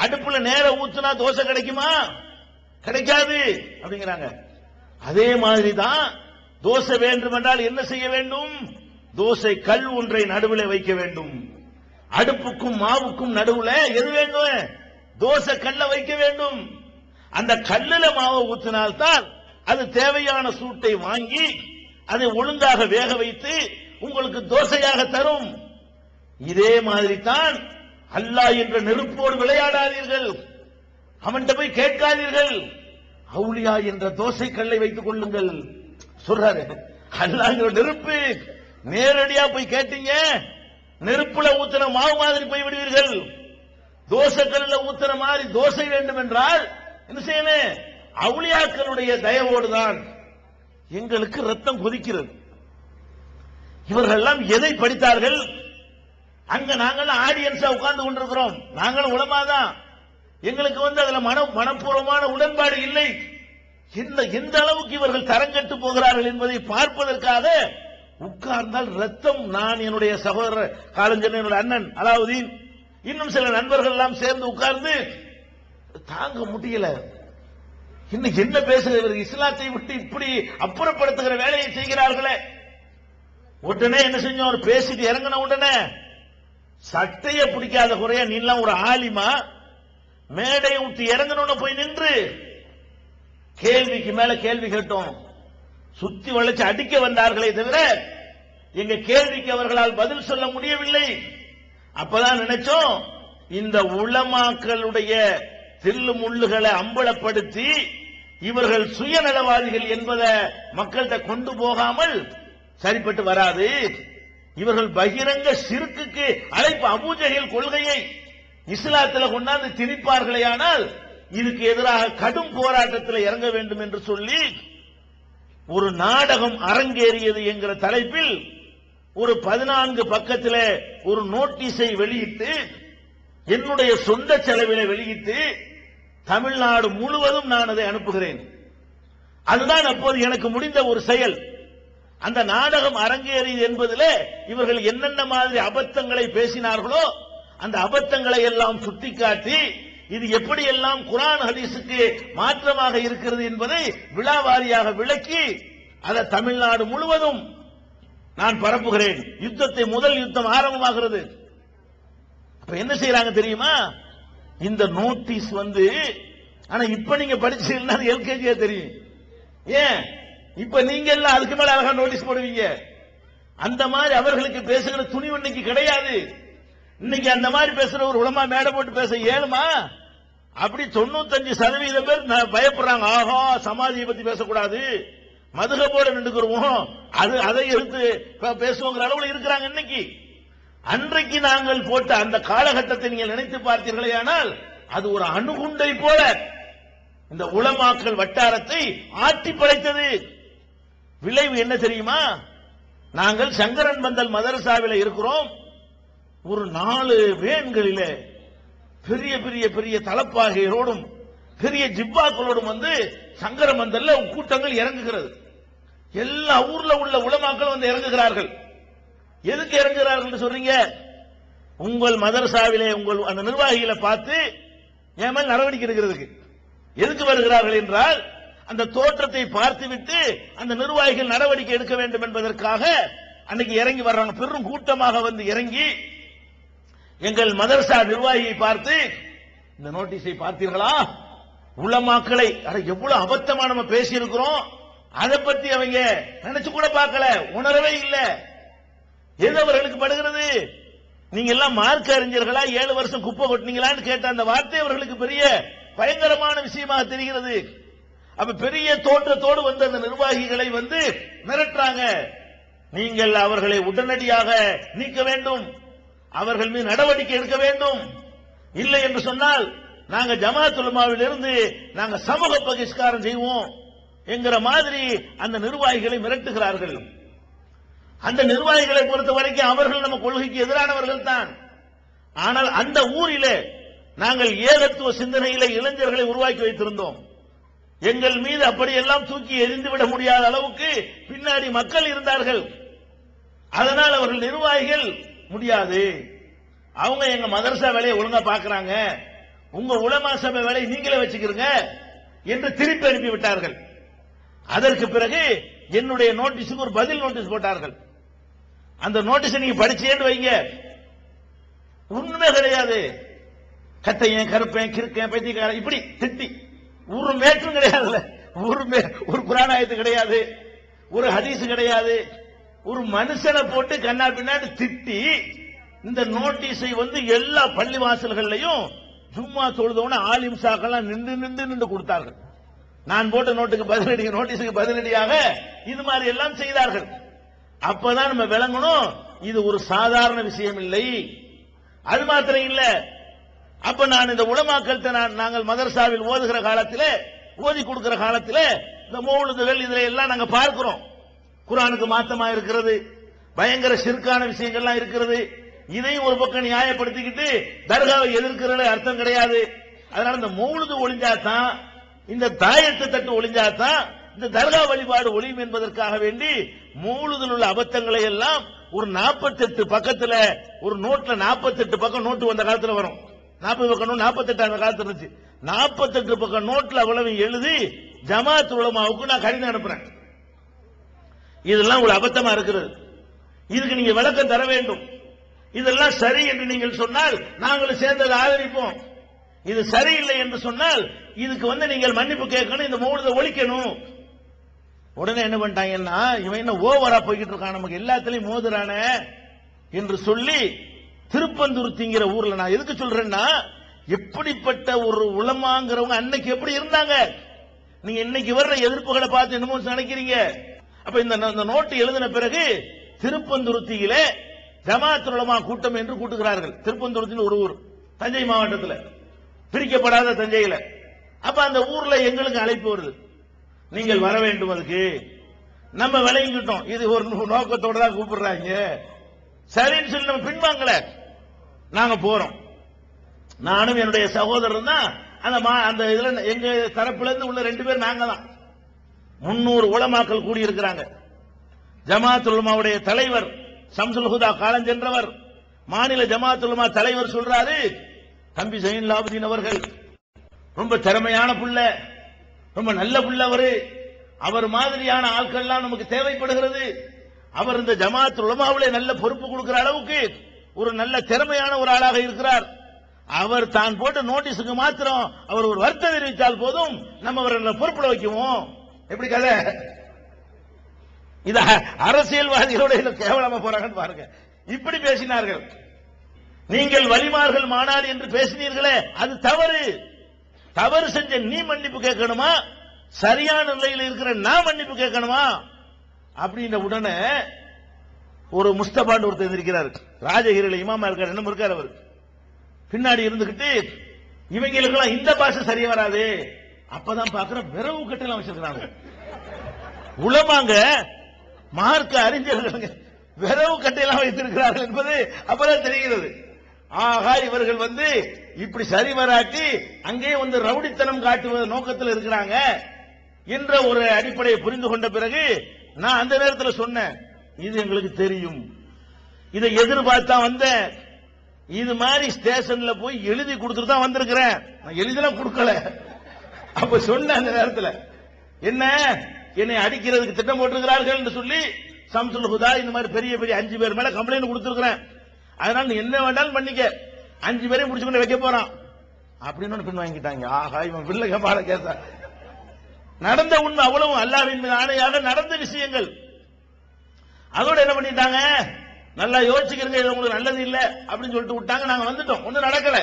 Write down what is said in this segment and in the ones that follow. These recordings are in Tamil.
அடுப்புல நேர ஊத்துனா தோசை கிடைக்குமா? கிடைக்காது அப்படிங்கிறாங்க. அதே மாதிரி தான் தோசை வேண்டும் என்றால் என்ன செய்ய வேண்டும்? தோசை கல் ஒன்றை நடுவில் வைக்க வேண்டும். அடுப்புக்கும் மாவுக்கும் நடுவுல எது வேண்டும்? தோசை கல்ல வைக்க வேண்டும். அந்த கல்லுல மாவை ஊத்தினால்தான் அது தேவையான சூட்டை வாங்கி அதை ஒழுங்காக வேக வைத்து உங்களுக்கு தோசையாக தரும். இதே மாதிரி தான் அல்லாஹ் என்ற நெருப்போடு விளையாடாதீர்கள். அவன்கிட்ட போய் கேட்காதீர்கள். அவுளியா என்ற தோசை கல்லை வைத்துக் கொள்ளுங்கள். சொல்றாரு. அல்லாங்கிற நெருப்பு. நேரடியா போய் கேட்டீங்க. நெருப்புல ஊத்தின மாவு மாதிரி போய் விடுவீர்கள். தோசை கல்ல ஊத்துன மாதிரி தோசை வேண்டும் என்றால் என்ன செய்யணும்? அவுளியாக்களுடைய தயவோடு தான் எங்களுக்கு ரத்தம் கொதிக்கிறது. இவர்கள் எல்லாம் எதை படித்தார்கள்? அங்க நாங்கள் ஆடியன்ஸா உட்கார்ந்து கொண்டிருக்கிறோம். நாங்களும் உலமா தான் எங்களுக்கு வந்து அதுல மன மனப்பூர்வமான உடன்பாடு இல்லை. இந்த எந்த அளவுக்கு இவர்கள் தரங்கட்டு போகிறார்கள் என்பதை பார்ப்பதற்காக உட்கார்ந்தால் ரத்தம் நான் என்னுடைய சகோதரர் காலஞ்சன் என்னுடைய அண்ணன் அலாவுதீன் இன்னும் சில நண்பர்கள் எல்லாம் சேர்ந்து உட்கார்ந்து தாங்க முடியல. இன்னைக்கு என்ன பேசுகிற இஸ்லாத்தை விட்டு இப்படி அப்புறப்படுத்துகிற வேலையை செய்கிறார்களே. உடனே என்ன செஞ்சோம்? பேசிட்டு இறங்கின உடனே சட்டைய பிடிக்காத குறைய நீலாம் ஒரு ஆலிமா மேடை விட்டு இறங்கணும்னு போய் நின்று கேள்விக்கு மேல கேள்வி கேட்டோம். சுத்தி வளைச்சு அடிக்க வந்தார்களே தவிர எங்க கேள்விக்கு அவர்களால் பதில் சொல்ல முடியவில்லை. அப்பதான் நினைச்சோம் இந்த உளமாக்களுடைய தில்லு முள்ளுகளை அம்பலப்படுத்தி இவர்கள் சுயநலவாதிகள் என்பதை மக்கள்கிட்ட கொண்டு போகாமல் சரிப்பட்டு வராது. இவர்கள் பகிரங்க சிறுக்குக்கு அழைப்பு அபூஜகில் கொள்கையை இஸ்லாத்துல கொண்டாந்து திணிப்பார்களே ஆனால் இதுக்கு எதிராக கடும் போராட்டத்தில் இறங்க வேண்டும் என்று சொல்லி ஒரு நாடகம் அரங்கேறியது என்கிற தலைப்பில் ஒரு பதினான்கு பக்கத்தில் ஒரு நோட்டீஸை வெளியிட்டு என்னுடைய சொந்த செலவில வெளியிட்டு தமிழ்நாடு முழுவதும் நான் அதை அனுப்புகிறேன். அதுதான் அப்போது எனக்கு முடிந்த ஒரு செயல். அந்த நாடகம் அரங்கேறியது என்பதில் இவர்கள் என்னென்ன மாதிரி அபத்தங்களை பேசினார்களோ அந்த அபத்தங்களை எல்லாம் சுட்டிக்காட்டி இது எப்படியெல்லாம் குரான் ஹதீஸுக்கு மாற்றமாக இருக்கிறது என்பதை விழாவாரியாக விளக்கி அதை தமிழ்நாடு முழுவதும் நான் பரப்புகிறேன். யுத்தத்தை முதல் யுத்தம் ஆரம்பமாகிறது. அப்ப என்ன செய்யறாங்க தெரியுமா? இந்த நோட்டீஸ் வந்து ஆனா இப்ப நீங்க படிச்சீங்கன்னா எல்கேஜியா தெரியும். ஏன்? இப்ப நீங்க எல்லாம் அதுக்கு மேல அழகா நோட்டீஸ் போடுவீங்க. அந்த மாதிரி அவர்களுக்கு பேசுகிற துணிவு இன்னைக்கு கிடையாது. இன்னைக்கு அந்த மாதிரி பேசுற ஒரு உலமா மேடை போட்டு பேச ஏழுமா? அப்படி தொண்ணூத்தஞ்சு சதவீதம் பேர் பயப்படுறாங்க. ஆஹா சமாதியை பத்தி பேசக்கூடாது. மதுக போட நின்றுக்கிறோம் அது அதை எடுத்து பேசுவோங்கிற அளவுல இருக்கிறாங்க இன்னைக்கு. அன்றைக்கு நாங்கள் போட்ட அந்த காலகட்டத்தை நீங்கள் நினைத்து பார்த்தீர்களே ஆனால் அது ஒரு அணுகுண்டை போல இந்த உளமாக்கல் வட்டாரத்தை ஆட்டி படைத்தது விளைவு என்ன தெரியுமா? நாங்கள் சங்கரன் பந்தல் மதரசாவில இருக்கிறோம். ஒரு நாலு வேன்களில பெரிய பெரிய பெரிய தலப்பாகையரோடும் பெரிய ஜிப்பாக்களோடும் வந்து சங்கரமந்தல்ல கூட்டங்கள் இறங்குகிறது. எல்லா ஊர்ல உள்ள உலமாக்கள் வந்து இறங்குகிறார்கள். எதுக்கு இறங்குகிறார்கள் சொல்றீங்க? உங்கள் மதரசாவிலே உங்கள் அந்த நிர்வாகிகளை பார்த்து என் மேல் நடவடிக்கை எடுக்கிறதுக்கு? எதுக்கு வருகிறார்கள் என்றால் அந்த தோற்றத்தை பார்த்துவிட்டு அந்த நிர்வாகிகள் நடவடிக்கை எடுக்க வேண்டும் என்பதற்காக அன்னைக்கு இறங்கி வர்றாங்க. பெரும் கூட்டமாக வந்து இறங்கி எங்கள் மதரசா நிர்வாகியை பார்த்து இந்த நோட்டீஸை பார்த்தீர்களா? உளமாக்களை எவ்வளவு அபத்தமா நம்ம பேசி இருக்கிறோம் அதை பத்தி அவங்க நினைச்சு கூட பார்க்கல. உணரவே இல்லை. எது அவர்களுக்கு படுகிறது. நீங்க எல்லாம் மார்க் அறிஞர்களா? ஏழு வருஷம் குப்பை கொட்டினீங்களான்னு கேட்ட அந்த வார்த்தை அவர்களுக்கு பெரிய பயங்கரமான விஷயமாக தெரிகிறது. அப்ப பெரிய தோற்றத்தோடு வந்த அந்த நிர்வாகிகளை வந்து மிரட்டுறாங்க. நீங்கள் அவர்களை உடனடியாக நீக்க வேண்டும். அவர்கள் மீது நடவடிக்கை எடுக்க வேண்டும். இல்லை என்று சொன்னால் நாங்க ஜமாத்துலமாவில் இருந்து நாங்க சமூக பகிஷ்காரம் செய்வோம் என்கிற மாதிரி அந்த நிர்வாகிகளை மிரட்டுகிறார்கள். அந்த நிர்வாகிகளை பொறுத்த வரைக்கும் அவர்கள் நம்ம கொள்கைக்கு எதிரானவர்கள் தான். ஆனால் அந்த ஊரிலே நாங்கள் ஏகத்துவ சிந்தனையில இளைஞர்களை உருவாக்கி வைத்திருந்தோம். எங்கள் மீது அப்படியெல்லாம் தூக்கி எரிந்துவிட முடியாத அளவுக்கு பின்னாடி மக்கள் இருந்தார்கள். அதனால் அவர்கள் நிர்வாகிகள் முடியாது. அவங்க எங்க மதரசா வேலையை ஒழுங்கா பாக்குறாங்க உங்க உலமா சபை வேலை நீங்களே வச்சுக்கிறீங்க என்று திருப்பி அனுப்பி விட்டார்கள் அதற்கு பிறகு என்னுடைய நோட்டீஸுக்கு ஒரு பதில் நோட்டீஸ் போட்டார்கள். அந்த நோட்டீஸ் நீங்க படிச்சேன்னு வைங்க. உண்மை கிடையாது. கத்தையன் கருப்பேன் கிருக்கேன் பைத்தியக்காரன் இப்படி திட்டி. ஒரு மேற்றும் கிடையாதுல்ல. ஒரு மே ஒரு ஆயத்து கிடையாது. ஒரு ஹதீஸ் கிடையாது. ஒரு மனுஷனை போட்டு கண்ணா பின்னாடி திட்டி இந்த நோட்டீஸை வந்து எல்லா பள்ளி வாசல்கள்லையும் சும்மா தொழுதவன ஆலிம் சாக்கெல்லாம் நின்று நின்று நின்று கொடுத்தார்கள். நான் போட்ட நோட்டுக்கு பதிலடி நோட்டீஸுக்கு பதிலடியாக இது மாதிரி எல்லாம் செய்தார்கள். அப்பதான் நம்ம விளங்கணும் இது ஒரு சாதாரண விஷயம் இல்லை. அது மாத்திரம் இல்லை அப்ப நான் இந்த உலமாக்கள்கிட்ட நான் நாங்கள் மதரசாவில் ஓதுகிற காலத்திலே ஓதி கொடுக்கிற காலத்திலே இந்த மௌலுதுகள் இதுல எல்லாம் நாங்க பார்க்கிறோம். குரானுக்கு மாத்தமா இருக்கிறது பயங்கர சிறுக்கான விஷயங்கள்லாம் இருக்கிறது. இதையும் ஒரு பக்கம் நியாயப்படுத்திக்கிட்டு தர்காவை எதிர்க்கிறது அர்த்தம் கிடையாது. அதனால இந்த மௌலுது ஒளிஞ்சாதான் இந்த தாயத்தை தட்டு ஒளிஞ்சாதான் இந்த தர்கா வழிபாடு ஒளியும் என்பதற்காக வேண்டி மூழுதில் உள்ள அபத்தங்களை எல்லாம் ஒரு 48 பக்கத்துல ஒரு நோட்ல 48 பக்கம் நோட்டு வந்த காலத்துல வரும். 40 பக்கம் நோட் நாற்பத்தெட்டாயிரம் காலத்து இருந்துச்சு. 48 பக்கம் நோட்ல அவ்வளவு எழுதி ஜமாத் உலமாவுக்கு நான் கடிதம் அனுப்புறேன். இதெல்லாம் ஒரு அபத்தமா இருக்கிறது இதுக்கு நீங்க விளக்கம் தர வேண்டும். இதெல்லாம் சரி என்று நீங்கள் சொன்னால் நாங்களும் சேர்ந்து அதை ஆதரிப்போம். இது சரியில்லை என்று சொன்னால் இதுக்கு வந்து நீங்கள் மன்னிப்பு கேட்கணும் இந்த மூலத்தை ஒழிக்கணும். உடனே என்ன பண்ணிட்டாங்கன்னா இவன் என்ன ஓவரா போய்கிட்டு இருக்கான் நமக்கு எல்லாத்துலயும் மோதுறானே என்று சொல்லி திருப்பந்துருத்திங்கிற ஊர்ல நான் எதுக்கு சொல்றேன்னா எப்படிப்பட்ட ஒரு உளமாங்கிறவங்க அன்னைக்கு எப்படி இருந்தாங்க? நீங்க இன்னைக்கு வர்ற எதிர்ப்புகளை பார்த்து என்னமோ நினைக்கிறீங்க. அப்ப இந்த இந்த நோட்டு எழுதின பிறகு திருப்பந்துருத்தியில ஜமாத் உலமா கூட்டம் என்று கூட்டுகிறார்கள். திருப்பந்துருத்தின்னு ஒரு ஊர். தஞ்சை மாவட்டத்தில். பிரிக்கப்படாத தஞ்சையில. அப்ப அந்த ஊர்ல எங்களுக்கு அழைப்பு வருது. நீங்கள் வர வேண்டும் அதுக்கு. நம்ம விளையிட்டோம் இது ஒரு நோக்கத்தோட தான் கூப்பிடுறாங்க. சரின்னு சொல்லி நம்ம பின்வாங்கல. நாங்க போறோம். நானும் என்னுடைய சகோதரர் தான் அந்த மா- அந்த இதுல எங்க தரப்புல இருந்து உள்ள ரெண்டு பேர் நாங்க தான். முன்னூறு உளமாக்கள் கூடி இருக்கிறாங்க ஜமாத் உலமாவுடைய தலைவர் சம்சுல் ஹுதா காலஞ்சென்றவர் மாநில ஜமாத் உலமா தலைவர் சொல்றாரு தம்பி ஜெயின் லாபுதீன் அவர்கள் ரொம்ப திறமையான புள்ள ரொம்ப நல்ல புள்ள அவரு. அவர் மாதிரியான ஆட்கள்லாம் நமக்கு தேவைப்படுகிறது. அவர் இந்த ஜமாத் உலமாவிலே நல்ல பொறுப்பு கொடுக்கிற அளவுக்கு ஒரு நல்ல திறமையான ஒரு ஆளாக இருக்கிறார். அவர் தான் போட்ட நோட்டீஸுக்கு மாத்திரம் அவர் ஒரு வருத்தம் தெரிவித்தால் போதும் நம்ம அவரை பொறுப்புல வைக்குவோம் எப்படி கதை? இது அ- அரசியல்வாதிகளோட கேவலமா போறாங்கன்னு பாருங்க. இப்படி பேசினார்கள். நீங்கள் வலிமார்கள் மாநாடு என்று பேசினீர்களே அது தவறு. தவறு செஞ்ச நீ மன்னிப்பு கேட்கணுமா? சரியான நிலையில் இருக்கிற நான் மன்னிப்பு கேட்கணுமா? அப்படின்ற உடனே ஒரு முஸ்தபான்னு ஒருத்தர் இருக்கிறார் ராஜகிரியில் இமாமா இருக்கார் என்ன இருக்கார் அவர். பின்னாடி இருந்துகிட்டு இவங்களுக்கெல்லாம் இந்த பாஷை சரி வராது. அப்பதான் பாக்குற விரவு கட்டெல்லாம் வச்சிருக்கிறாங்க உலமாங்க மார்க்க அறிஞர்கள் விரவு கட்டையெல்லாம் வைத்திருக்கிறார்கள் என்பது அப்பதான் தெரிகிறது. ஆகா இவர்கள் வந்து இப்படி சரி வராட்டி அங்கே வந்து ரவுடித்தனம் காட்டுவது நோக்கத்தில் இருக்கிறாங்க. என்ற ஒரு அடிப்படையை புரிந்து கொண்ட பிறகு நான் அந்த நேரத்தில் சொன்னேன் இது எங்களுக்கு தெரியும். இதை எதிர்பார்த்தா வந்தேன். இது மாதிரி ஸ்டேஷன்ல போய் எழுதி கொடுத்துட்டு தான் வந்திருக்கிறேன். நான் எழுதலாம் கொடுக்கல. அப்ப சொன்ன அந்த நேரத்தில் என்ன? என்னை அடிக்கிறதுக்கு திட்டம் போட்டிருக்கிறார்கள் என்று சொல்லி சம்சுல் ஹுதா இந்த மாதிரி பெரிய பெரிய அஞ்சு பேர் மேல கம்ப்ளைண்ட் கொடுத்துருக்கிறேன். அதனால நீ என்ன வேண்டாலும் பண்ணிக்க. அஞ்சு பேரையும் பிடிச்சு வைக்க போறான். அப்படின்னு பின் வாங்கிட்டாங்க ஆஹா இவன் பிள்ளைங்க பாட கேட்டா. நடந்த உண்மை அவ்வளவு அல்லாவின் மீது ஆணையாக நடந்த விஷயங்கள். அதோட என்ன பண்ணிட்டாங்க? நல்லா யோசிக்கிறீங்க இது உங்களுக்கு நல்லது இல்ல அப்படின்னு சொல்லிட்டு விட்டாங்க. நாங்க வந்துட்டோம். ஒன்றும் நடக்கல.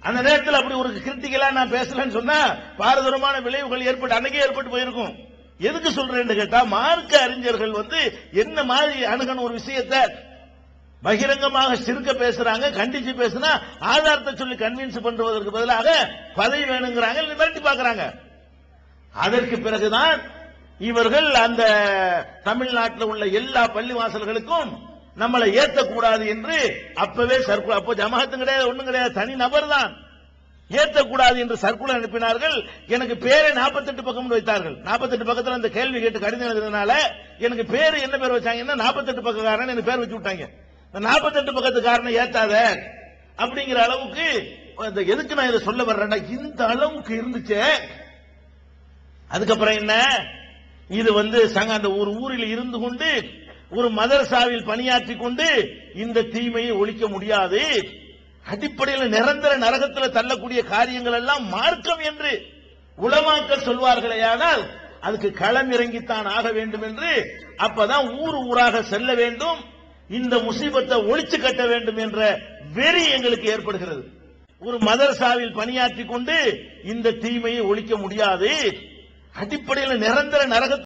அந்த நேரத்தில் அப்படி ஒரு கிரிட்டிக்கலா நான் பேசலன்னு சொன்னா பாரதூரமான விளைவுகள் ஏற்பட்டு அன்னைக்கே ஏற்பட்டு போயிருக்கும். எதுக்கு சொல்றேன்னு கேட்டா மார்க்க அறிஞர்கள் வந்து என்ன மாதிரி அணுகணும் ஒரு விஷயத்தை? பகிரங்கமாக சிறுக்க பேசுறாங்க கண்டிச்சு பேசுனா ஆதாரத்தை சொல்லி கன்வின்ஸ் பண்றதற்கு பதிலாக பதவி வேணுங்கிறாங்க மிரட்டி பாக்குறாங்க அதற்கு பிறகுதான் இவர்கள் அந்த தமிழ்நாட்டில் உள்ள எல்லா பள்ளிவாசல்களுக்கும் நம்மளை ஏத்தக்கூடாது என்று அப்பவே சர்க்குலர் அப்போ ஜமாத்தும் கிடையாது ஒண்ணும் கிடையாது தனி நபர் தான். ஏற்றக்கூடாது என்று சர்க்குலர் அனுப்பினார்கள். எனக்கு பேரை 48 பக்கம் வைத்தார்கள். 48 பக்கத்துல அந்த கேள்வி கேட்டு கடிதம் எழுதுனால எனக்கு பேரு என்ன பேர் வச்சாங்கன்னா 48 பக்கக்காரன் எனக்கு பேர் வச்சு விட்டாங்க. நாற்பத்தெட்டு 48 பக்கத்துக்காரனை ஏத்தாத அப்படிங்கிற அளவுக்கு எதுக்கு நான் இதை சொல்ல வர்றேன்னா இந்த அளவுக்கு இருந்துச்சே. அதுக்கப்புறம் என்ன? இது வந்து சங்க அந்த ஒரு ஊரில் இருந்து கொண்டு ஒரு மதரசாவில் பணியாற்றி கொண்டு இந்த தீமையை ஒழிக்க முடியாது. அடிப்படையில் நிரந்தர நரகத்தில் தள்ளக்கூடிய காரியங்கள் எல்லாம் மார்க்கம் என்று உலமாக்கள் சொல்வார்களேயானால் அதுக்கு களம் இறங்கித்தான் ஆக வேண்டும் என்று அப்பதான் ஊர் ஊராக செல்ல வேண்டும் இந்த முசீபத்தை ஒழிச்சு கட்ட வேண்டும் என்ற வெறி எங்களுக்கு ஏற்படுகிறது. ஒரு மதரசாவில் பணியாற்றி கொண்டு இந்த தீமையை ஒழிக்க முடியாது. அடிப்படையில் நிரந்தர நரக